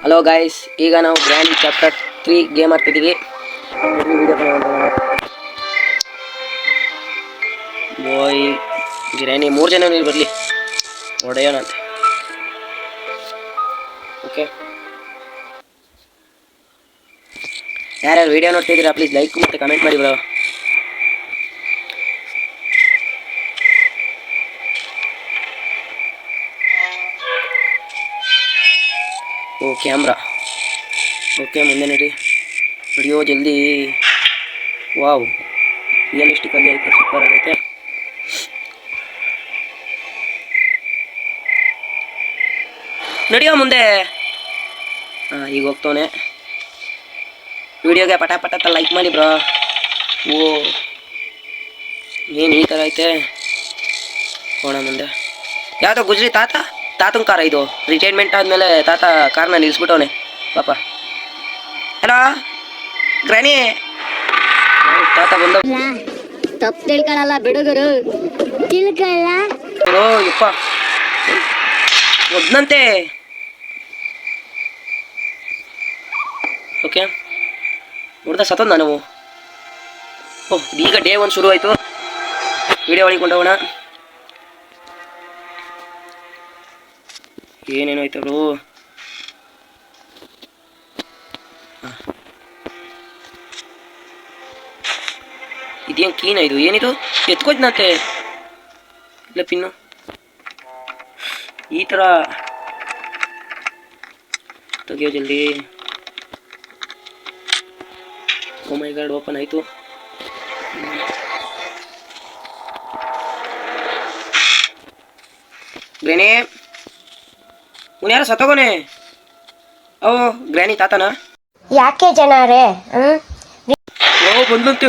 Hello guys ಈಗ ನಾವು grand chapter three game ಆಡ್ತಿದ್ದೀವಿ. ಬಾಯ್ ಗಿರಾಣಿ ಮೂರು ಜನ ನೀರು ಬರಲಿ. ಒಡೆಯೋಣ ಅಂತ. ಓಕೆ ಯಾರ್ಯಾರು ವಿಡಿಯೋ ನೋಡ್ತಿದ್ದೀರಾ ಪ್ಲೀಸ್ ಲೈಕ್ ಮತ್ತು ಕಮೆಂಟ್ ಮಾಡಿ ಬ್ರೋ ಕ್ಯಾಮ್ರಾ ಓಕೆ ಮುಂದೆ ನಡಿ ವಿಡಿಯೋ ಜಲ್ದಿ. ವಾವ್ ರಿಯಲಿಸ್ಟಿಕ್ ಆಗಿ ಐತೆ ಸೂಪರ್ ಆಗೈತೆ. ನಡಿಯೋ ಮುಂದೆ. ಹಾಂ, ಈಗ ಹೋಗ್ತವನೆ. ವಿಡಿಯೋಗೆ ಪಟ ಪಟ ಲೈಕ್ ಮಾಡಿ ಬ್ರೋ. ಓ ಏನು ಈ ಥರ ಐತೆ? ಹೋಣ ಮುಂದೆ. ಯಾವುದೋ ಗುಜ್ರಿ ತಾತ? ತಾತನ ಕಾರ ಇದು? ರಿಟೈರ್ಮೆಂಟ್ ಆದಮೇಲೆ ತಾತ ಕಾರ್ನ ನಿಲ್ಲಿಸ್ಬಿಟ್ಟವನೆ ಪಾಪ. ಹಲೋ? ಗ್ರಾನಿ ತಾತ ಬಂದ ತಪ್ಪು ತಿಳ್ಕೊಳಲ್ಲ ಬಿಡುಗರು ತಿಳ್ಕೊಳ್ಳ ಓ ಯಪ್ಪ. ಒದ್ನಂತೆ ಓಕೆ. ನೋಡ್ದ ಸತ್ತದ ನಾವು. ಓಹ್ ಈಗ ಡೇ ಒಂದು ಶುರು ಆಯಿತು ವಿಡಿಯೋ ಒಳಗೆ ಕೊಂಡೋಗೋಣ. ಏನೇನು ಬ್ರೋ ಇದೇನು ಕೀನ ಇದು? ಏನಿದು? ಎತ್ಕೋದ್ನಂತೆ. ಇಲ್ಲ ಪಿನ್ನು. ಈ ಥರ ತೆಗಿಯೋ ಜಲ್ದಿ. ಮೈ ಗಾಡ್ ಓಪನ್ ಆಯಿತು. ಗ್ರೇಣಿ ಅವ್ನು ಯಾರೋ ಸತ್ತೋಗೋನೆ? ಓ ಗ್ರ್ಯಾನಿ ತಾತನ. ಯಾಕೆ ಜನರೇ ಹ್ಮ್? ಓ ಬಂದಂತೆ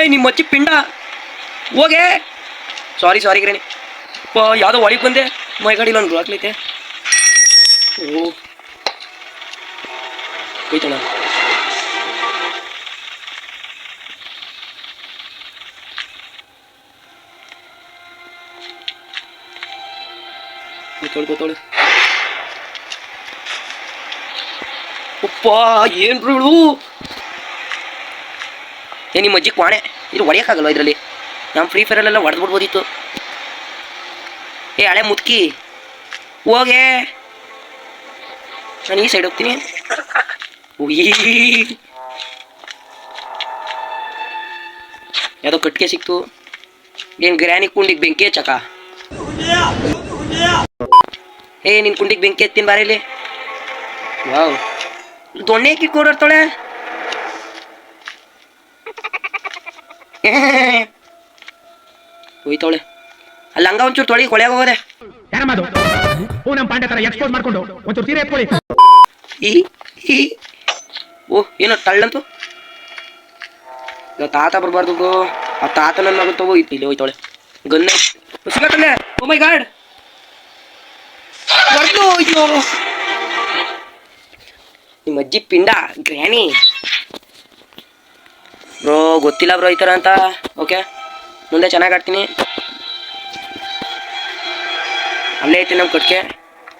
ಏಯ್ ನಿಮ್ಮ ಅಜ್ಜಿ ಪಿಂಡ. ಹೋಗೆ. Sorry sorry granny. ಅಪ್ಪ ಯಾವುದೋ ಒಳಗೆ ಬಂದೆ. ಮೈ ಗಾಡಿ ಒಂದು ಹಾಕ್ಲಿಕ್ಕೆ ಓ. ಹೋಯ್ತಣ್ಣ. ಗೊತ್ತೋಳು ತೊಳೆ ಉಪ್ಪ, ಏನ್ರು ಬಿಡು ಏ, ನಿಮ್ಮ ಅಜ್ಜಿ ಕ್ವಾಣೆ ಇದು ಹೊಡೆಯೋಕ್ಕಾಗಲ್ಲ ಇದರಲ್ಲಿ? ನಮ್ಮ ಫ್ರೀ ಫೈರಲ್ಲೆಲ್ಲ ಹೊಡೆದು ಬಿಡ್ಬೋದಿತ್ತು. ಏ, ಹಳೆ ಮುದುಕಿ ಹೋಗೆ. ನಾನು ಈ ಸೈಡ್ ಹೋಗ್ತೀನಿ. ಯಾವುದೋ ಕಟ್ಟಿಗೆ ಸಿಕ್ತು. ಏನು ಗ್ರ್ಯಾನಿ ಕುಂಡಿಗೆ ಬೆಂಕಿ ಹಚ್ಚಕ ಏ ನಿನ್ ಕುಂಡಿಗೆ ಬೆಂಕಿ ಎತ್ತಿನ ಬಾರಿಲಿ ಇಲ್ಲಿ. ವಾವ್. ತೊಳೆ ಹೋಯ್ ತೊಳೆ ಅಲ್ಲ ಹಂಗ ಒಂಚೂರು ತೊಳಿ ಕೊಳೆಯಾಗ ಹೋಗೋದೆ. ಪಾಂಡೆ ತರ ಎಕ್ಸ್ಪೋಸ್ ಮಾಡ್ಕೊಂಡು ಒಂಚೂರು ಸೀರೆ ಎತ್ಕೊಳ್ಳಿ. ಈ ಈ. ಓ ಏನೋ ತಳ್ಳಂತು? ಇವಾಗ ತಾತ ಬರಬಾರ್ದು ಆ ತಾತ ನನ್ನ ಮಗನ್ ತಗೋ ಇಲ್ಲಿ ಹೋಯ್ತಾಳೆ ಗನ್ನ ಸಿಗತ್ತಲ್ಲೇ? ಓ ಮೈ ಗಾಡ್ ಬರ್ದು ನಿಮ್ಮ ಅಜ್ಜಿ ಪಿಂಡ ಗ್ರ್ಯಾನಿ. ಬ್ರೋ, ಗೊತ್ತಿಲ್ಲ ಬ್ರೋ ಈ ಥರ ಅಂತ. ಓಕೆ, ಮುಂದೆ ಚೆನ್ನಾಗಿ ಆಡ್ತೀನಿ. ಅಲ್ಲೇ ಐತೆ ನಮ್ಮ ಕಟ್ಕೆ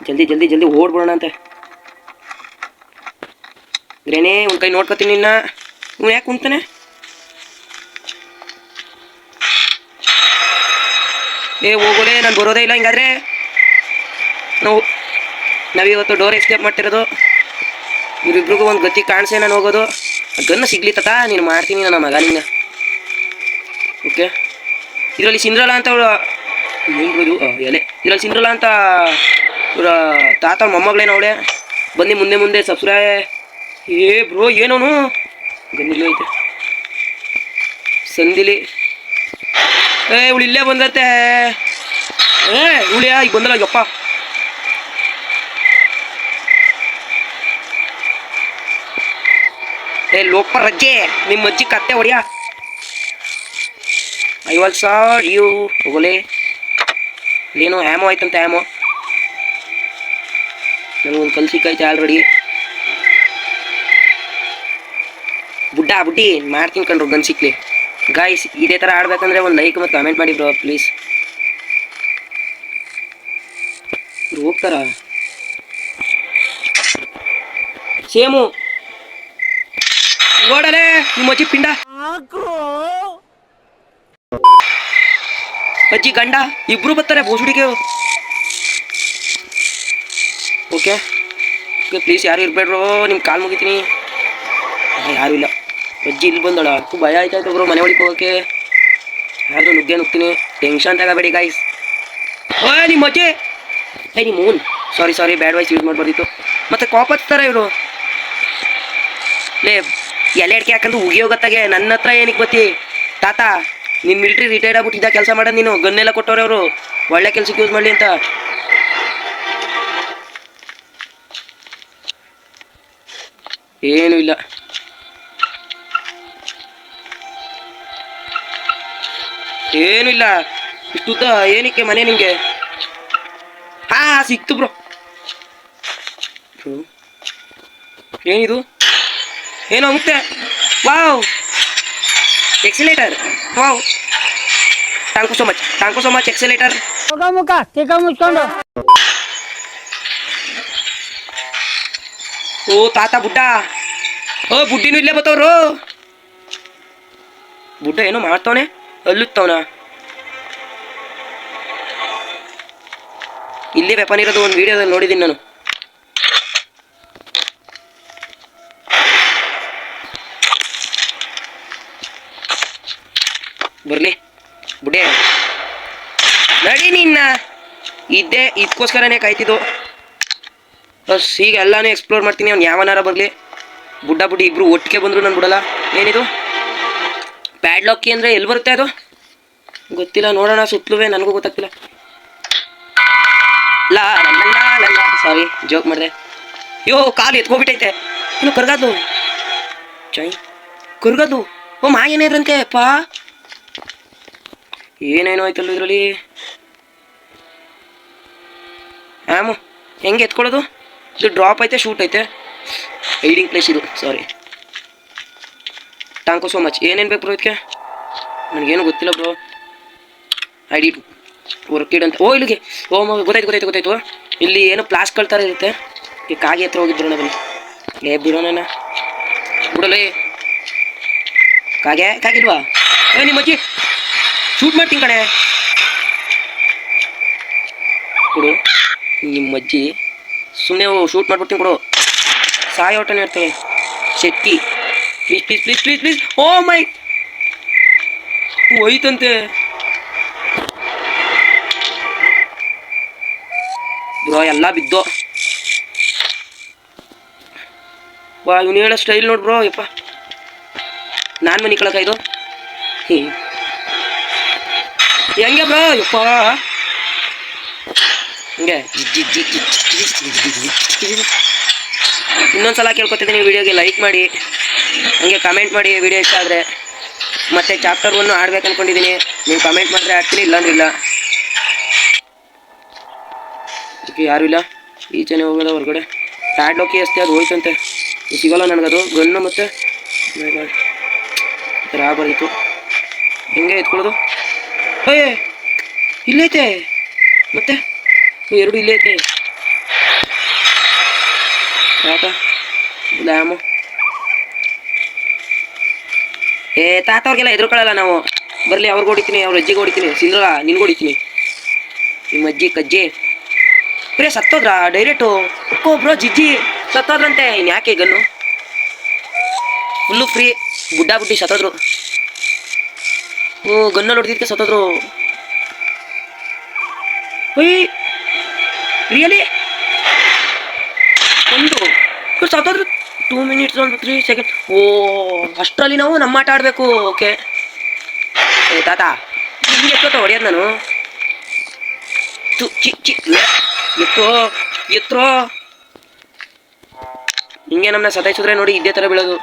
ಜಲ್ದಿ ಜಲ್ದಿ ಜಲ್ದಿ ಓಡ್ಬಿಡೋಣ ಅಂತೆ. ಗ್ರೇನೇ ಒಂದು ಕೈ ನೋಡ್ಕೊತೀನಿ ನಿನ್ನ. ಇವ್ನು ಯಾಕೆ ಕುಂತಾನೆ ಏ ಹೋಗೋಲೆ ನಾನು ಬರೋದೇ ಇಲ್ಲ ಹಿಂಗಾದ್ರೆ. ನಾವು ನಾವಿವತ್ತು ಡೋರ್ ಎಸ್ಕೇಪ್ ಮಾಡ್ತಿರೋದು. ಇವ್ರಿಬ್ರಿಗೂ ಒಂದು ಗತಿ ಕಾಣಿಸೇ ನಾನು ಹೋಗೋದು. ಗನ್ನ ತಾತ ನೀನು ಮಾಡ್ತೀನಿ ನನ್ನ ಮಗ ನಿನ್ನ. ಓಕೆ ಇದರಲ್ಲಿ ಸಿಂದ್ರಲ್ಲ ಅಂತ ಅವಳು ಏನು ಎಲೆ. ಇದರಲ್ಲಿ ಸಿಂದ್ರಲ್ಲ ಅಂತ ಇವರ ತಾತ ಮೊಮ್ಮಗಳೇನು ಅವಳೆ. ಬನ್ನಿ ಮುಂದೆ ಮುಂದೆ ಸಬ್ಸ್ಕ್ರೈ ಏ ಬ್ರೋ, ಏನೋನು? ಗನ್ನಿಲ್ಲ ಐತೆ ಸಂದಿಲಿ. ಏ, ಇವಳು ಇಲ್ಲೇ ಬಂದತ್ತೆ ಏ ಇವಳಿಯಾ ಈಗ ಬಂದಲ್ಲ, ಯಪ್ಪ. ಏ, ಲೋಪ ರಜ್ಜೆ ನಿಮ್ಮ ಅಜ್ಜಿ ಕತ್ತೆ ಹೊಡಿಯ. ಐ ವಾಲ್ ಸಾರ್ ಯು ಹೋಗಲೇ. ಏನೋ ಹ್ಯಾಮೋ ಆಯ್ತಂತ ಆ್ಯಮೋ ನನಗೊಂದು ಕಲ್ ಸಿಕ್ಕೈತೆ ಆಲ್ರೆಡಿ ಬುಡ್ಡ, ಬುಡ್ಡಿ, ಮಾಡ್ತೀನಿ ಕಣ್ರು, ಗನ್ ಸಿಕ್ಲಿ. ಗಾಯ್ಸ್ ಇದೇ ಥರ ಆಡ್ಬೇಕಂದ್ರೆ ಒಂದು ಲೈಕ್ ಮತ್ತು ಕಮೆಂಟ್ ಮಾಡಿ ಬ್ರೋ ಪ್ಲೀಸ್ ಇವ್ರು ಹೋಗ್ತಾರ? ಸೇಮು ಓಡಲೆ ನಿಮ್ಮ ಅಜ್ಜಿ ಪಿಂಡ. ಅಜ್ಜಿ ಗಂಡ, ಇಬ್ರು ಬರ್ತಾರೆ ಬೋಸುಡಿಗೆ ಓಕೆ ಓಕೆ ಪ್ಲೀಸ್ ಯಾರು ಇರ್ಬೇಡ್ರೋ ನಿಮ್ಮ ಕಾಲ್ ಮುಗಿತೀನಿ. ಯಾರು ಇಲ್ಲ. ಅಜ್ಜಿ ಇಲ್ಲಿ ಬಂದಳ ಅಕ್ಕೂ ಭಯ ಆಯ್ತಾಯ್ತು ಬ್ರೋ, ಮನೆ ಒಳಗೆ ಹೋಗೋಕೆ ಯಾರು ನುಗ್ಗೆ ನುಗ್ತೀನಿ. ಟೆನ್ಷನ್ ತಗಬೇಡಿ ಗಾಯ್ಸ್ ಓ, ನಿಮ್ಮ ಅಜ್ಜಿ. ಏ, ನಿಮ್ಮ Moon. Sorry sorry bad voice use ಮಾಡ್ಬಾರ್ದಿತ್ತು. ಮತ್ತೆ ಕಾಪತ್ತಾರೆ ಇವರು. ಲೇ ಎಲೆ ಅಡಿಕೆ ಹಾಕಂದು ಉಗಿಯೋಗತ್ತಾಗೆ. ನನ್ನ ಹತ್ರ ಏನಕ್ಕೆ ಬತ್ತಿ ತಾತ, ನಿನ್ ಮಿಲ್ಟ್ರಿ ರಿಟೈರ್ಡ್ ಆಗ್ಬಿಟ್ಟಿದ್ದ ಕೆಲಸ ಮಾಡೋದು ನೀನು ಗನ್ನೆಲ್ಲ ಕೊಟ್ಟವ್ರೆ ಅವರು. ಒಳ್ಳೆ ಕೆಲ್ಸಕ್ಕೆ ಯೂಸ್ ಮಾಡಲಿ ಅಂತ. ಏನೂ ಇಲ್ಲ. ಏನೂ ಇಲ್ಲ. ಇಷ್ಟುದ್ದ ಏನಕ್ಕೆ ಮನೆ ನಿಮಗೆ ಹಾ, ಸಿಕ್ತು ಬ್ರೋ. ಏನಿದು? ಏನೋ ಮುಕ್ತೆ? Wow. Accelerator wow. Thank you so much thank you so much accelerator ಮುಖ ತಿಕ್ಕ ಮುಚ್ಕೊಂಡು. ಓ ತಾತ ಬುಡ್ಡ. ಓ ಬುಡ್ಡಿನೂ ಇಲ್ಲೇ ಬತ್ತವ್ರು. ಬುಡ್ಡ ಏನೋ ಮಾಡ್ತಾವನೆ? ಅಲ್ಲುತ್ತವನ. ಇಲ್ಲೇ ವೆಪನ್ ಇರೋದು ಒಂದು ವಿಡಿಯೋದಲ್ಲಿ ನೋಡಿದ್ದೀನಿ ನಾನು. ಇದ್ದೇ ಇದಕ್ಕೋಸ್ಕರನೇ ಕಾಯ್ತಿದ್ದು. ಬಸ್, ಈಗ ಎಲ್ಲಾನು ಎಕ್ಸ್ಪ್ಲೋರ್ ಮಾಡ್ತೀನಿ, ಅವ್ನು ಯಾವನಾರ ಬರಲಿ. ಬುಡ್ಡ ಬುಡ್ಡಿ ಇಬ್ರು ಒಟ್ಟಿಗೆ ಬಂದ್ರು ನಾನು ಬಿಡಲ್ಲ. ಏನಿದು? ಪ್ಯಾಡ್ ಲಾಕಿ ಅಂದರೆ ಎಲ್ಲಿ ಬರುತ್ತೆ ಅದು? ಗೊತ್ತಿಲ್ಲ, ನೋಡೋಣ ಸುತ್ತಲೂ ನನಗೂ ಗೊತ್ತಾಗ್ತಿಲ್ಲ. ಲಾ ಸಾರಿ ಜೋಕ್ ಮಾಡಿದೆ. ಯೋ, ಕಾಲು ಎತ್ಕೊಬಿಟ್ಟೈತೆ. ಇನ್ನು ಕರ್ಗದು ಚೈ ಕರ್ಗದು ಓ ಮಾ ಏನೇದ್ರಂತೆ ಅಪ್ಪ. ಏನೇನು ಆಯ್ತಲ್ಲ ಇದರಲ್ಲಿ? ಆಮು, ಹೆಂಗೆ ಎತ್ಕೊಳ್ಳೋದು? ಇದು ಡ್ರಾಪ್ ಐತೆ ಶೂಟ್ ಐತೆ. ಹೈಡಿಂಗ್ ಪ್ಲೇಸ್ ಇದು sorry thank you so much ಏನೇನು ಬೇಕು ಬ್ರೋ ಇದಕ್ಕೆ? ನನಗೇನು ಗೊತ್ತಿಲ್ಲ ಬ್ರೋ ಐ ಡಿ ವರ್ಕಿಡ್ ಅಂತ. ಓ, ಇಲ್ಲಿಗೆ. ಓ, ಮ- ಗೊತ್ತಾಯ್ತು ಗೊತ್ತಾಯ್ತು ಗೊತ್ತಾಯ್ತು. ಇಲ್ಲಿ ಏನು ಪ್ಲಾಸ್ಗಳ ಥರ ಇರುತ್ತೆ. ಈ ಕಾಗೆ ಹತ್ರ ಹೋಗಿದ್ರು ಬನ್ನಿ. ಏ, ಬಿಡೋಣ ಬಿಡಲೇ. ಕಾಗೆ ಕಾಗಿಲ್ವಾ ಏ, ನಿಮ್ಮ ಅಜ್ಜಿ. ಶೂಟ್ ಮಾಡ್ತೀನಿ ಕಡೆ ಕೊಡು ನಿಮ್ಮ ಅಜ್ಜಿ. ಸುಮ್ಮನೆ ಶೂಟ್ ಮಾಡ್ಬಿಡ್ತೀನಿ ಕೊಡು ಸಾಯ ಹೊಟ್ಟೆ ಇರ್ತವೆ Shetty. Please please please please please oh my. ಹೋಯ್ತಂತೆ. Bro ಎಲ್ಲ ಬಿದ್ದೋ. ವಾ, ಇವನು ಹೇಳೋ ಸ್ಟೈಲ್ ನೋಡಿ ಬ್ರೋ ಯಪ್ಪ. ನಾನು ಮನೆ ಕಳಕ ಇದು. ಹೆಂಗೆ ಬ್ರೋ ಯಪ್ಪ. ಹಂಗೆ. ಇನ್ನೊಂದ್ಸಲ ಕೇಳ್ಕೊತಿದ್ದೀನಿ ವಿಡಿಯೋಗೆ ಲೈಕ್ ಮಾಡಿ, ಹಂಗೆ ಕಮೆಂಟ್ ಮಾಡಿ ವಿಡಿಯೋ ಇಷ್ಟ ಆದರೆ. ಮತ್ತೆ ಚಾಪ್ಟರ್ ಒನ್ನು ಆಡ್ಬೇಕು ಅನ್ಕೊಂಡಿದ್ದೀನಿ ನೀವು ಕಮೆಂಟ್ ಮಾಡಿದ್ರೆ ಆಡ್ತೀನಿ, ಇಲ್ಲಾಂದ್ರೆ ಇಲ್ಲ. ಅದಕ್ಕೆ ಯಾರು ಇಲ್ಲ. ಈಚೆನೆ ಹೋಗೋದ ಹೊರಗಡೆ. ಪ್ಯಾಡ್ ಲೋಕಿ ಅಷ್ಟೇ, ಅದು ಹೋಯ್ತಂತೆ ಸಿಗೋಲ್ಲ ನನಗದು. ಗಣ್ಣು ಮತ್ತೆ ಬರೀತು ಹಿಂಗೆ ಎತ್ಕೊಳ್ಳೋದು? ಏ ಇಲ್ಲೈತೆ. ಮತ್ತೆ? ಎರಡು ಇಲ್ಲೇ ಐತೆ ತಾತ ಲ್ಯಾಮು ಏ, ತಾತ ಅವ್ರಿಗೆಲ್ಲ ಎದುರುಕೊಳ್ಳಲ್ಲ ನಾವು. ಬರಲಿ, ಅವ್ರಿಗೆ ಹೊಡಿತೀನಿ, ಅವ್ರ ಅಜ್ಜಿಗೆ ಹೊಡಿತೀನಿ ಸಿಂದ್ರ ನಿನ್ಗೆ ಹೊಡಿತೀನಿ. ನಿಮ್ಮ ಅಜ್ಜಿ, ಕಜ್ಜಿ. ಬರೇ ಸತ್ತೋದ್ರಾ? Direct bro ಜಿಜ್ಜಿ ಸತ್ತೋದ್ರಂತೆ. ಇನ್ನು ಯಾಕೆ ಗನ್ನು? ಫುಲ್ಲು ಫ್ರೀ ಗುಡ್ಡ ಬುಡ್ಡಿ ಸತ್ತೋದ್ರು. ಓ ಗನ್ನಲ್ಲಿ ಹೊಡೆದಿದ್ದಕ್ಕೆ ಸತ್ತೋದ್ರು. ಒಯ್ ರಿಯಲಿ ಒಂದು. ಸತ್ತೋದ್ರು ಟೂ ಮಿನಿಟ್ಸ್ ಒಂದು ತ್ರೀ ಸೆಕೆಂಡ್ ಓ, ಅಷ್ಟರಲ್ಲಿ ನಾವು ನಮ್ಮ ಆಟ ಆಡಬೇಕು. ಓಕೆ ಏ, ತಾತ ಹಿಂಗೆ ಎತ್ತೋತ ಹೊಡೆಯೋದು ನಾನು. ಚಿ ಚಿ ಎತ್ತೋ ಎತ್ತೋ. ಹಿಂಗೆ ನಮ್ಮನ್ನ ಸತಾಯಿಸಿದ್ರೆ ನೋಡಿ ಇದೇ ಥರ ಬೀಳೋದು.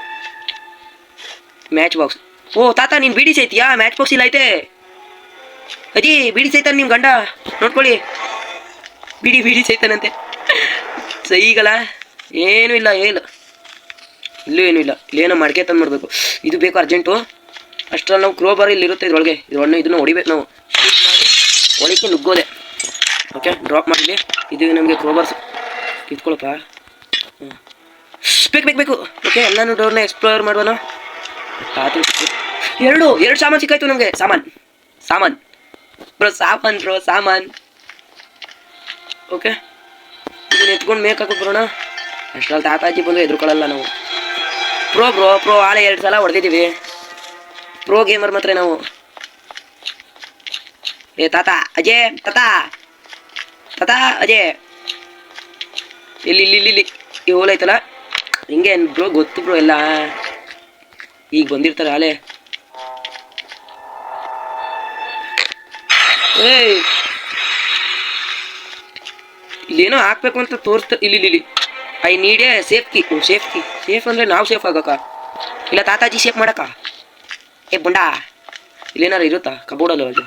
ಮ್ಯಾಚ್ ಬಾಕ್ಸ್ ಓ, ತಾತ, ನೀನು ಬಿಡಿ ಸೈತಿಯಾ ಮ್ಯಾಚ್ ಬಾಕ್ಸ್ ಇಲ್ಲ ಐತೆ. ಅಜ್ಜಿ ಬಿಡಿ ಸೈತಾನೆ ನಿಮ್ಮ ಗಂಡ? ನೋಡ್ಕೊಳ್ಳಿ. ಬಿಡಿ ಬಿಡಿ ಚೈತನಂತೆ ಸೈಗಲ್ಲ ಏನೂ ಇಲ್ಲ ಏನು ಇಲ್ಲೂ ಏನೂ ಇಲ್ಲ. ಇಲ್ಲೇನೋ ಮಡಿಕೆ ತಂದು ಮಾಡಬೇಕು. ಇದು ಬೇಕು ಅರ್ಜೆಂಟು. ಅಷ್ಟರಲ್ಲಿ ನಾವು ಕ್ರೋಬಾರ್ ಇಲ್ಲಿ ಇರುತ್ತೆ ಇದ್ರೊಳಗೆ. ಇದ್ರೊಳಗೆ ಇದನ್ನು ಹೊಡಿಬೇಕು ನಾವು. ಹೊಡಿಕೆ ನುಗ್ಗೋದೆ. ಓಕೆ ಡ್ರಾಪ್ ಮಾಡಿದ್ವಿ. ಇದು ನಮಗೆ ಕ್ರೋಬಾರ್ಸ್. ಕಿತ್ಕೊಳಪ್ಪ ಹ್ಞೂ ಬೇಕು ಬೇಕು ಬೇಕು. ಓಕೆ ಎಲ್ಲಾನು ಡೋರ್ನ ಎಕ್ಸ್ಪ್ಲೋರ್ ಮಾಡುವನ ಎರಡು ಎರಡು ಸಾಮಾನು ಸಿಕ್ಕಾಯ್ತು ನಮಗೆ. ಸಾಮಾನು. ಸಾಮಾನು. ಬ್ರೋ ಸಾಮಾನು, ಬ್ರೋ, ಸಾಮಾನ್. ಓಕೆ? ಇದನ್ನ ಎತ್ಕೊಂಡು ಮೇಕ್ ಹಾಕೋ ಬರೋಣ. ಅಷ್ಟ್ರಲ್ಲಿ ತಾತಾಜಿ ಬಂದು ಎದುರುಕೊಳ್ಳಲ್ಲ ನಾವು. ಪ್ರೋ ಬ್ರೋ ಪ್ರೋ ಆಳೆ ಎರಡು ಸಲ ಹೊಡೆದಿದ್ದೀವಿ ಪ್ರೋ ಗೇಮರ್ ಮಾತ್ರ ನಾವು. ಏ ತಾತ, ಅಜಯ್, ತಾತ. ತಾತ, ಅಜಯ್. ಇಲ್ಲಿ ಇಲ್ಲಿ ಇಲ್ಲಿ ಇಲ್ಲಿ. ಈ ಹೋಲೈತಲ್ಲ ಹಿಂಗೆ ಬ್ರೋ ಗೊತ್ತು ಬ್ರೋ ಎಲ್ಲ. ಈಗ ಬಂದಿರ್ತಾರೆ ಆಲೆ. ಏಯ್. ಇಲ್ಲೇನೋ ಹಾಕ್ಬೇಕು ಅಂತ ತೋರಿಸ್ತಾ ಇಲ್ಲಿ ಇಲ್ಲಿ I need a safe key safe key ಅಂದರೆ ನಾವು ಸೇಫ್ ಆಗಕ್ಕ? ಇಲ್ಲ ತಾತಾಜಿ ಸೇಫ್ ಮಾಡಕ್ಕ? ಏ, ಬುಂಡ. ಇಲ್ಲೇನಾರು ಇರುತ್ತಾ? ಕಬೋರ್ಡಲ್ಲ ಅದು?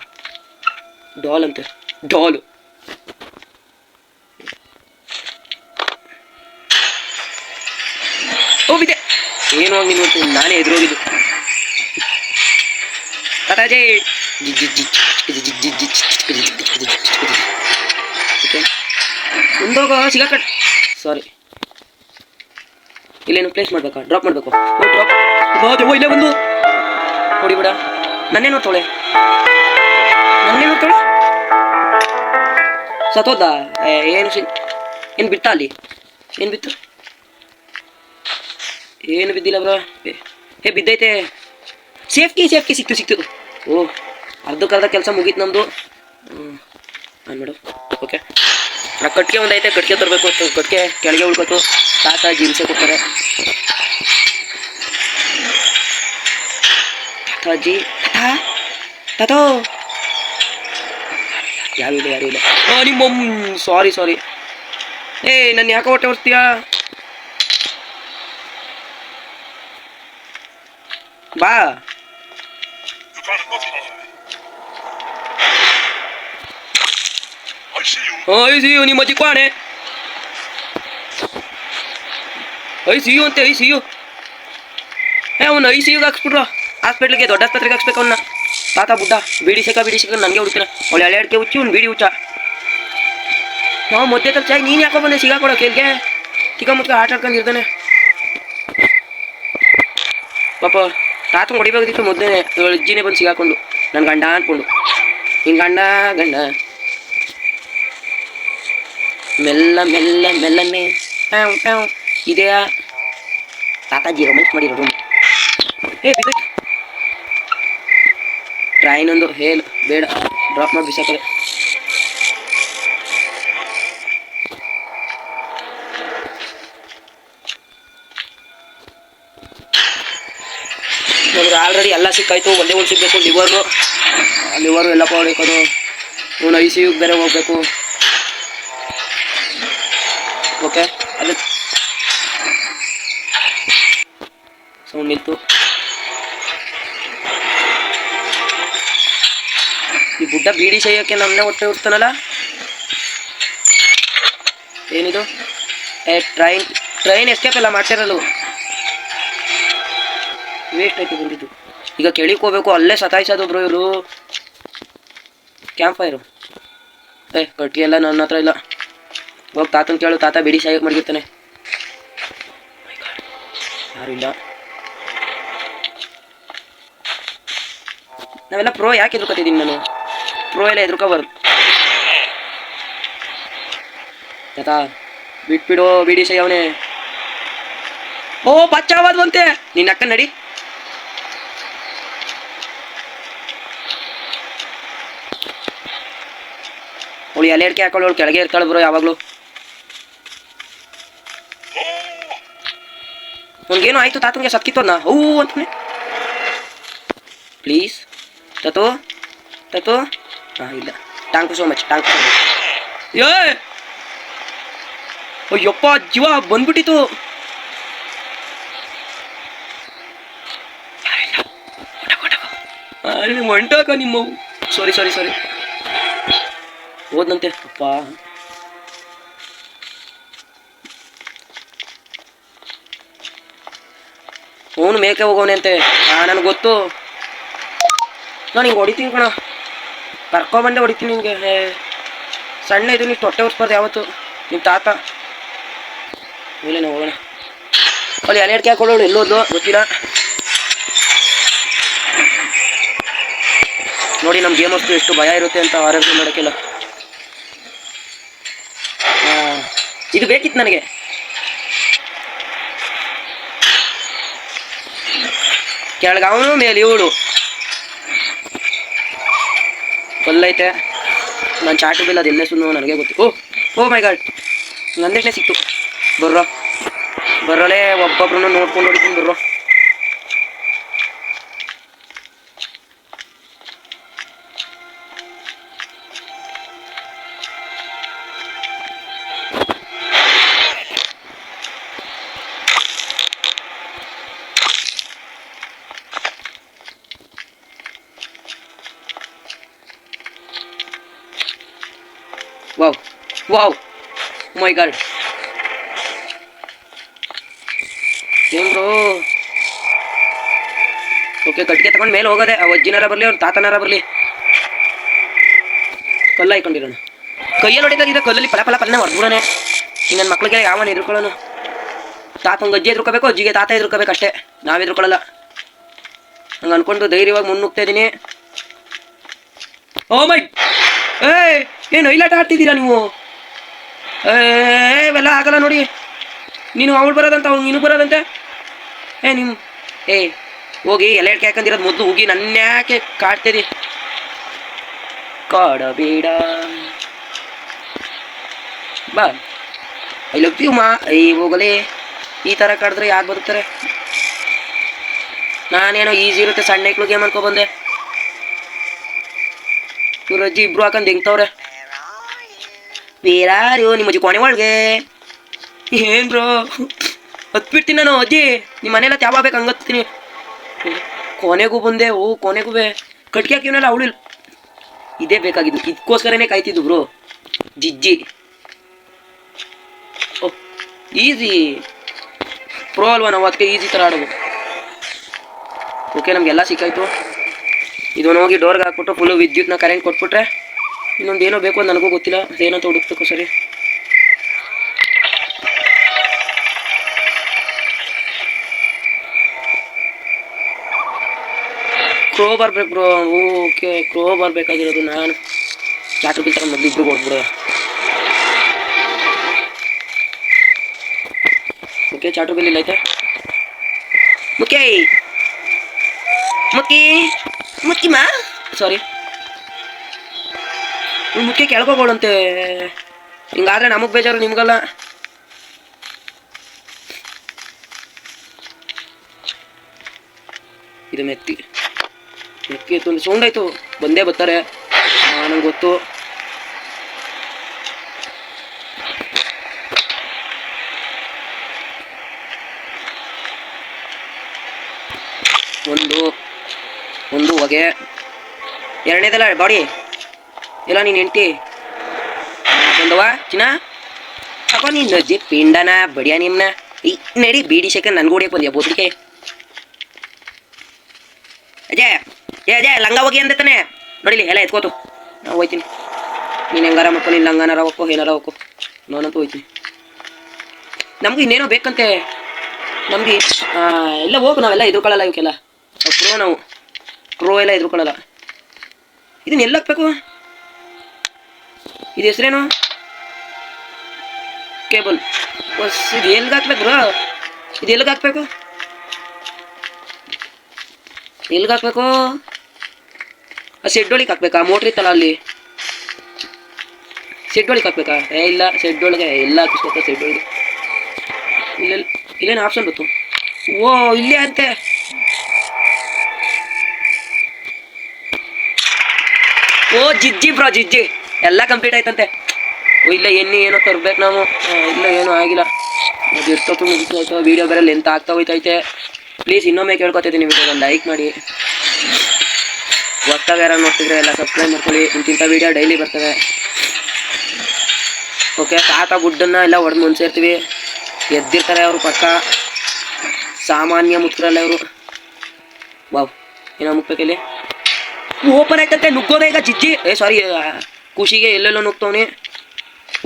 ಡಾಲ್ ಅಂತೆ. ಡಾಲು ಹೋಗಿದೆ ಏನು ಹೋಗಿ ನಿಂತು ನಾನೇ ಎದುರೋಗಿದ್ದು. ತಾತಾಜಿ. ಮುಂದೋಗ ಸಿಗಾಕಟ್ ಸಾರಿ ಇಲ್ಲೇನು ಪ್ಲೇಸ್ ಮಾಡ್ಬೇಕಾ? ಡ್ರಾಪ್ ಮಾಡಬೇಕು. ಡ್ರಾಪ್ ಇಲ್ಲೇ ಬಂದು. ಕೊಡಿ ಬಿಡ. ನನ್ನೇ ನೋಡ್ತಾಳೆ ನನ್ನೇ ನೋಡ್ತಾಳೆ ಸತ್ತೋದ ಏನು ಸಿ ಏನು ಬಿತ್ತ ಅಲ್ಲಿ? ಏನು ಬಿತ್ತು? ಏನು ಬಿದ್ದಿಲ್ಲ ಬ್ರ. ಏ, ಬಿದ್ದೈತೆ. ಸೇಫ್ಟಿ ಸೇಫ್ಟಿ ಸಿಕ್ತು ಸಿಕ್ತು. ಓ ಅರ್ಧಕ್ಕರ್ಧ ಕೆಲಸ ಮುಗೀತು ನಮ್ಮದು ಆನ್ ಮಾಡು. ಓಕೆ ಆ ಕಟ್ಗೆ ಒಂದು ಐತೆ, ಕಟ್ಗೆ ತರಬೇಕು ಕಟ್ಗೆ ಕೆಳಗೆ ಉಳ್ಕೊತು. ತಾತ ಜಿನ್ಸೆ ಕೊಡ್ತಾರೆ ತಾತಾಜಿ, ತಾತ, ತಾತೋ. ಯಾರು ಇಲ್ಲ ಯಾರು ಇಲ್ಲ. ಆ, ನಿಮ್ಮ ಸಾರಿ ಸಾರಿ ಏ ನನ್ನ ಯಾಕೆ ಹೊಟ್ಟೆ ಹೊರ್ತೀಯಾ ಬಾ. ಐ ಯು ನಿಮ್ಮ ಚಿಕ್ವಾಣೆ ಐ ಯು ಅಂತೆ ಐ ಯು ಏ ಅವ್ನು ಐ ಸಿ ಯುಗೆ ಹಾಕ್ಸ್ಬಿಟ್ರು ಹಾಸ್ಪಿಟ್ಲಿಗೆ ದೊಡ್ಡ ಆಸ್ಪತ್ರೆಗೆ ಹಾಕ್ಸ್ಬೇಕು ಅವನ್ನ ತಾತ ಬುಡ್ಡ. ಬಿಡಿ ಸಿಕ್ಕ ಬಿಡಿ ಸಿಕ್ಕ ನನಗೆ ಹುಡುಕಿನ ಅವಳು ಎಳೆ ಅಡಿಕೆ ಹುಚ್ಚಿ, ಅವ್ನು ಬಿಡಿ ಹುಚ್ಚ. ನಾವು ಮಧ್ಯೆ ತಲುಪ ನೀನು ಯಾಕೋ ಬಂದೆ? ಸಿಗಾಕೊಡೋ ಕೇಳ್ಗೆ ಚಿಕ್ಕ ಮುಕ್ಕ ಆಟ ಆಡ್ಕೊಂಡಿರ್ತಾನೆ ಪಾಪ ತಾತ ಹೊಡಿಬೇಕಾಗಿತ್ತು ಮೊದಲೇ ಅಜ್ಜಿನೇ ಬಂದು ಸಿಗಾಕೊಂಡು ನನ್ನ ಗಂಡ ಅನ್ಕೊಂಡು ನಿನ್ನ ಗಂಡ ಗಂಡ. ಮೆಲ್ಲ ಮೆಲ್ಲ ಮೆಲ್ಲನೆ ಪ್ಯಾವ್ ಪ್ಯಾವ್ ಇದೆಯಾ ತಾತಾಜಿ ರೂಮ್ ಟ್ರೈನ್ ಒಂದು ಹೇಳು ಬೇಡ. ಡ್ರಾಪ್ ಮಾಡಿ ಬಿಸಾಕದೆ. ಆಲ್ರೆಡಿ ಎಲ್ಲ ಸಿಕ್ಕಾಯ್ತು. ಒಂದೇ ಒಂದು ಸಿಗಬೇಕು. ಲಿವರು ಲಿವರು ಎಲ್ಲ ಕೊಡಬೇಕು ಇವನು ಐ ಸಿ ಯುಗೆ ಬೇರೆ ಹೋಗ್ಬೇಕು ಓಕೆ ಅದು ನಿಂತು. ಈ ಗುಡ್ಡ ಬೀಡಿ ಸೈಯಕ್ಕೆ ನಮ್ಮನೆ ಹೊಟ್ಟೆ ಹುಡ್ತಾನಲ್ಲ ಏನಿದು? ಏ, ಟ್ರೈನ್ ಟ್ರೈನ್ ಎಸ್ಕೇಪ್ ಎಲ್ಲ ಮಾಡ್ತಿರಲ್ಲ. ವೇಸ್ಟ್ ಆಯ್ತು ಬಂದಿದ್ದು ಈಗ ಕೇಳಿಕೋಬೇಕು ಅಲ್ಲೇ ಸತಾಯಿಸೋದು ಬ್ರೋ ಇವರು. ಕ್ಯಾಂಪ್ ಫೈರು ಏ ಕಟ್ಟಿ ಎಲ್ಲ ನನ್ನ ಹತ್ರ ಇಲ್ಲ. ಹೋಗಿ ತಾತನ ಕೇಳು, ತಾತ ಬಿಡಿ ಸಾಯಕ್ಕೆ ಮಾಡಿರ್ತಾನೆ ಯಾರು ಇಲ್ಲ. ನಾವೆಲ್ಲ ಪ್ರೋ ಯಾಕೆ ಎದುರ್ಕೊತಿದ್ದೀನಿ ನಾನು? ಪ್ರೋ ಎಲ್ಲ ಎದುರ್ಕೋಬಾರ್ದು. ತಾತ ಬಿಟ್ಬಿಡೋ ಬಿಡಿ ಸೈ ಅವನೇ. ಓ ಪಚ್ಚಾವಾದ್ ನಿನ್ನ ಅಕ್ಕ ನಡಿ. ಅವಳು ಎಲೆ ಅಡಿಕೆ ಹಾಕೊಳ್ಳು ಅವಳು ಕೆಳಗೆ ಇರ್ತಾಳೆ ಬ್ರೋ ಯಾವಾಗಲೂ. ಅವ್ನಿಗೇನು ಆಯ್ತು, ತಾತನಿಗೆ ಸತ್ಕಿತ್ತೋದ್ನ ಹೂ ಅಂತಾನೆ ಪ್ಲೀಸ್ ತತು ತತು ಹಾಂ ಇಲ್ಲ. Thank so much thank so much ಏ! ಅಯ್ಯಪ್ಪ, ಜೀವ ಬಂದ್ಬಿಟ್ಟಿತ್ತು. ಮಂಟಾಕ ನಿಮ್ಮ ಸಾರಿ ಸಾರಿ ಸಾರಿ ಹೋದ್ನಂತೆ ಅಪ್ಪ. ಅವನು ಮೇಕೆ ಹೋಗೋನೆ ಅಂತೆ. ನನಗೆ ಗೊತ್ತು. ನಾನು ಹಿಂಗೆ ಹೊಡಿತೀನಿ ಕಣ. ಕರ್ಕೊಂಬಂದೆ ಹೊಡಿತೀನಿ ನಿನಗೆ. ಸಣ್ಣ ಇದು ನೀವು ತೊಟ್ಟೆ ಉರ್ಸ್ಬಾರ್ದು ಯಾವತ್ತು. ನಿಮ್ಮ ತಾತ. ಇಲ್ಲೇನೋ ಹೋಗೋಣ. ಅಲ್ಲಿ ಎಲೆ ಅಡಿಕೆ ಹಾಕೊಳ್ಳೋಳು ಎಲ್ಲೋದು ಗೊತ್ತಿಲ್ಲ. ನೋಡಿ ನಮ್ಮ ಗೇಮ್ ಅಷ್ಟು ಎಷ್ಟು ಭಯ ಇರುತ್ತೆ ಅಂತ ಆರೋಗ್ಯ ಮಾಡೋಕ್ಕಿಲ್ಲ ಇದು ಬೇಕಿತ್ತು ನನಗೆ. ಕೆಳಗೆ ಅವನು, ಮೇಲೆ ಇವಳು. ಕೊಲ್ಲೈತೆ. ನಾನು ಚಾಟು ಬಿಲ್ ಅದು ಎಲ್ಲೇ ಸುಮ್ಮನೆ ನನಗೆ ಗೊತ್ತು ಓ ಓ ಮೈ ಗಾಡ್ ನಂದೇನೆ ಸಿಕ್ತು. ಬರ್ರೋ. ಬರೋಳೆ ಒಬ್ಬೊಬ್ರು ನೋಡ್ಕೊಂಡು ಹೊಡಿತೀನಿ ಬರ್ರೋ. ವಾವ್. ಮೈ ಗಾಡ್ ಏನ್ರೋ? ಓಕೆ ಕಟ್ಟಿಗೆ ತಗೊಂಡು ಮೇಲೆ ಹೋಗೋದೆ. ಆ ಅಜ್ಜಿನಾರ ಬರಲಿ, ಅವ್ರ ತಾತನಾರ ಬರಲಿ. ಕಲ್ಲ ಹಾಕೊಂಡಿರೋಣ ಕೈಯಲ್ಲಿ ಹೊಡಿದಾಗಿದೆ ಕಲ್ಲಲ್ಲಿ ಪಲ ಪಲ ಪಲ್ಲೆ ಹೊಡೆದ್ಬಿಡೋಣ ಈಗ ನನ್ನ ಮಕ್ಳಿಗೆ ಯಾವನ ಎದುರ್ಕೊಳ್ಳೋನು? ತಾತಂಗೆ ಅಜ್ಜಿ ಎದುರ್ಕೋಬೇಕು, ಅಜ್ಜಿಗೆ ತಾತ ಎದುರ್ಕೋಬೇಕು ಅಷ್ಟೇ. ನಾವು ಎದುರ್ಕೊಳ್ಳಲ್ಲ. ಹಂಗೆ ಅನ್ಕೊಂಡು ಧೈರ್ಯವಾಗಿ ಮುನ್ನುಗ್ತಾ ಇದ್ದೀನಿ ಓ ಮೈ ಏ ಏನು ಐಲಾಟ ಆಡ್ತಿದ್ದೀರಾ ನೀವು? ಇವೆಲ್ಲ ಆಗಲ್ಲ ನೋಡಿ. ನೀನು ಅವಳು ಬರೋದಂತ, ಅವ್ನು ನೀನು ಬರೋದಂತೆ? ಏ ನಿಮ್ಮ ಏ, ಹೋಗಿ ಎಲ್ಲ ಹೇಳ್ಕೆ ಹಾಕೊಂಡಿರೋದು ಮೊದಲು ಹೋಗಿ ನನ್ನ ಯಾಕೆ ಕಾಡ್ತೀರಿ ಕಾಡಬೇಡ. ಬಾ. ಐ ಲವ್ ಯು ಮಾ. ಐ ಹೋಗಲೇ. ಈ ಥರ ಕಾಡಿದ್ರೆ ಯಾಕೆ ಬರುತ್ತಾರೆ ನಾನೇನೋ ಈಸಿ ಇರುತ್ತೆ, ಸಣ್ಣ ಮಕ್ಳು ಗೇಮ್ ಅನ್ಕೊ ಬಂದೆ? ಇವ್ರ ಅಜ್ಜಿ ಇಬ್ರು ಹಾಕೊಂಡು ಹೆಂಗ್ತವ್ರೆ? ಬೇರಾರು ನಿಮ್ಮ ಅಜ್ಜಿ ಕೊನೆ ಒಳಗೆ ಏನ್ ಬ್ರೋ? ಹತ್ಬಿಡ್ತೀನಿ ನಾನು ಅಜ್ಜಿ ನಿಮ್ಮ ಮನೆಯಲ್ಲ ತ್ಯಾವ ಬೇಕು ಹಂಗತ್ತೀನಿ. ಕೊನೆಗೂ ಬಂದೆ, ಓ, ಕೊನೆಗೂ ಬೇ. ಕಟ್ಗೆ ಹಾಕಿವನಲ್ಲ ಅವಳು ಇದೇ ಬೇಕಾಗಿದ್ದು. ಇದಕ್ಕೋಸ್ಕರನೇ ಕಾಯ್ತಿದ್ದು ಬ್ರೋ. ಜಿಜ್ಜಿ. Oh, easy. ಪ್ರೋ ಅಲ್ವಾ ನಾವು? ಅದಕ್ಕೆ ಈಸಿ ಥರ ಆಡೋದು. ಓಕೆ, ನಮಗೆಲ್ಲ ಸಿಕ್ಕಾಯ್ತು. ಇದನ್ನು ಹೋಗಿ ಡೋರ್ಗೆ ಹಾಕ್ಬಿಟ್ಟು ಫುಲ್ಲು ವಿದ್ಯುತ್ನ ಕರೆಂಟ್ ಕೊಟ್ಬಿಟ್ರೆ ಇನ್ನೊಂದು ಏನೋ ಬೇಕು ಅಂತ ನನಗೂ ಗೊತ್ತಿಲ್ಲ. ಏನಂತ ಹುಡುಕ್ಬೇಕು ಸರಿ? ಕ್ರೋ ಬರ್ಬೇಕು ಬ್ರೋ ಓಕೆ ಕ್ರೋ ಬರ್ಬೇಕಾಗಿರೋದು ನಾನು. ಚಾಟು ಬಿಲ್ ತಗೊಂಡು ಮೊದಲು ಇಬ್ಬರು ಓಕೆ ಚಾಟು ಬಿಲ್ ಇಲ್ಲ ಆಯ್ತಾ? ಮುಖ್ಯ ಮುಕ್ಕಿ ಮುಕ್ಕಿ ಮಾ ಸಾರಿ ಮುಖ್ಯ ಕೇಳ್ಕೊಬೋಳಂತೆ. ಹಿಂಗಾದ್ರೆ ನಮಗೆ ಬೇಜಾರು ನಿಮ್ಗಲ್ಲ. ಇದು ಮೆತ್ತಿ. ಮೆತ್ತಿ ಇತ್ತು ಒಂದು ಸೌಂಡ್ ಆಯ್ತು ಬಂದೇ ಬರ್ತಾರೆ. ನನಗೆ ಗೊತ್ತು. ಒಂದು ಒಂದು ಹೊಗೆ. ಎರಡನೇದಲ್ಲ, ಬಾಡಿ. ಇಲ್ಲ, ನೀನು ಹೆಂಡ್ತಿ. ಬಂದವ ಚಿನ್ನ? ತಗೋ ನೀನು ಅಜ್ಜಿ ಪಿಂಡನ, ಬಡಿಯ ನಿಮ್ನ ಈ ನಡಿ, ಬೀಡಿ ಶೇಖರ್, ನನ್ಗೆ ಹೊಡಿಯಕ್ಕೆ ಬಂದ್ಯಾ ಬೋದಿಕೆ ಅಜಯ್, ಏ ಅಜಯ್, ಲಂಗ ಹೋಗಿ ಅಂದೆ ತಾನೆ. ನೋಡಿಲಿ ಎಲ್ಲ ಎತ್ಕೋತು. ನಾವು ಹೋಯ್ತೀನಿ. ನೀನು ಹೆಂಗಾರ ಮಕ್ಕಳು ನೀನು ಲಂಗನಾರ ಹೋಗೋ ಏನಾರ ಹೋಗೋ ನಾನಂತೂ ಹೋಯ್ತೀನಿ. ನಮ್ಗೆ ಇನ್ನೇನೋ ಬೇಕಂತೆ. ನಮಗೆ ಎಲ್ಲ ಹೋಗು, ನಾವೆಲ್ಲ ಎದುರ್ಕೊಳ್ಳಲ್ಲ ಇವಕ್ಕೆಲ್ಲ. ಪ್ರೋ ನಾವು. ಪ್ರೋ ಎಲ್ಲ ಎದುರ್ಕೊಳ್ಳಲ್ಲ. ಇದನ್ನ ಎಲ್ಲಿ ಹಾಕ್ಬೇಕು ಇದು ಹೆಸ್ರೇನು ಕೇಬಲ್ ಬಸ್ ಇದು ಎಲ್ಲಿಗೆ ಹಾಕ್ಬೇಕು ಬ್ರೋ ಇದು ಎಲ್ಲಿಗೆ ಹಾಕ್ಬೇಕು ಎಲ್ಲಿಗೆ ಹಾಕ್ಬೇಕು ಆ ಸೆಡ್ ಒಳಗೆ ಹಾಕ್ಬೇಕಾ ಮೋಟ್ರ್ ಇತ್ತಲ್ಲ ಅಲ್ಲಿ ಸೆಡ್ ಒಳಗೆ ಹಾಕ್ಬೇಕಾ ಏ ಇಲ್ಲ ಸೆಡ್ ಒಳಗೆ ಎಲ್ಲ ಹಾಕಿಸ್ಬೇಕಾ ಸೆಡ್ ಒಳಗೆ ಇಲ್ಲ ಇಲ್ಲೇನು ಆಪ್ಷನ್ ಬಂತು ಓ ಇಲ್ಲೇ ಅಂತೆ ಓ ಜಿಜ್ಜಿ ಬ್ರೋ ಜಿಜ್ಜಿ ಎಲ್ಲ ಕಂಪ್ಲೀಟ್ ಆಯ್ತಂತೆ. ಇಲ್ಲ ಎಣ್ಣೆ ಏನೋ ತರ್ಬೇಕು ನಾವು. ಇಲ್ಲ, ಏನೂ ಆಗಿಲ್ಲ. ಅದು ಎಷ್ಟೊತ್ತು ಮುಗಿಸೋಯ್ತು ವೀಡಿಯೋ ಬೇರೆ ಲೆಂತ್ ಆಗ್ತಾ ಹೋಯ್ತೈತೆ. ಪ್ಲೀಸ್ ಇನ್ನೊಮ್ಮೆ ಕೇಳ್ಕೊತಿದ್ದೀನಿ ವಿಡಿಯೋ ಒಂದು ಲೈಕ್ ಮಾಡಿ. ಒತ್ತಾಗ ಯಾರು ನೋಡ್ತಿದ್ರೆ ಎಲ್ಲ ಸಬ್ಸ್ಕ್ರೈಬ್ ಮಾಡ್ಕೊಳ್ಳಿ. ಇಂತಿಂಥ ವೀಡಿಯೋ ಡೈಲಿ ಬರ್ತವೆ. ಓಕೆ ತಾತ ಗುಡ್ಡನ್ನ ಎಲ್ಲ ಹೊಡೆದು ಮುಂಚೆರ್ತೀವಿ ಎದ್ದಿರ್ತಾರೆ ಅವರು ಪಕ್ಕ. ಸಾಮಾನ್ಯ ಮುತ್ಕರಲ್ಲ ಅವರು ವಾವ್ ಏನೋ ಮುಗ್ಬೇಕಿಲ್ಲಿ. ಓಪನ್ ಆಯ್ತಂತೆ ನುಗ್ಗೋದ ಈಗ ಜಿಜ್ಜಿ. ಏ ಸಾರಿ ಖುಷಿಗೆ ಎಲ್ಲೆಲ್ಲೋ ನುಗ್ತವನೆ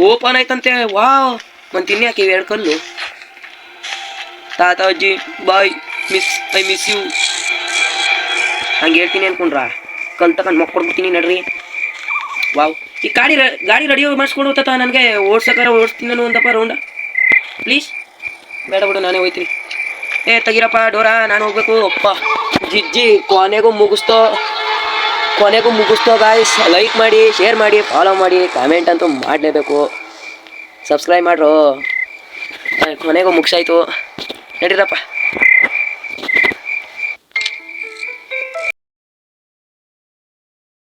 ಓಪನ್ ಆಯ್ತಂತೆ. ವಾ ಒಂದು ತಿನ್ನಿ ಹಾಕಿ ಎರಡು ಕಲ್ಲು. ತಾತ, ಅಜ್ಜಿ, bye, miss, I miss you. ಹಂಗೆ ಹೇಳ್ತೀನಿ ಅನ್ಕೊಂಡ್ರ? ಕಲ್ ತಗೊಂಡು ಮಕ್ಕೊಡ್ಬಿಡ್ತೀನಿ ನಡ್ರಿ. ವಾವ್. ಈ ಗಾಡಿ ಗಾಡಿ ರೆಡಿ ಮಾಡಿಸ್ಕೊಂಡು ಹೋಗ್ತಾ ನನಗೆ. ಓಡ್ಸಕ್ಕಾರ ಓಡಿಸ್ತೀನಿ ನಾನು ಒಂದಪ್ಪ ರೌಂಡ ಪ್ಲೀಸ್ ಬೇಡ ಬಿಡು, ನಾನೇ ಹೋಯ್ತೀನಿ. ಏ, ತಗಿರಪ್ಪ, ಡೋರಾ, ನಾನು ಹೋಗ್ಬೇಕು. ಅಪ್ಪ. ಜಿಜ್ಜಿ, ಕೊನೆಗೂ ಮುಗಿಸ್ತೋ. ಕೊನೆಗೂ ಮುಗಿಸ್ತೋ ಗಾಯ್ಸ್ ಲೈಕ್ ಮಾಡಿ ಶೇರ್ ಮಾಡಿ ಫಾಲೋ ಮಾಡಿ ಕಾಮೆಂಟ್ ಅಂತೂ ಮಾಡಲೇಬೇಕು. ಸಬ್ಸ್ಕ್ರೈಬ್ ಮಾಡ್ರು. ಕೊನೆಗೂ ಮುಗಿಸಾಯ್ತು. ನಡೀರಪ್ಪ.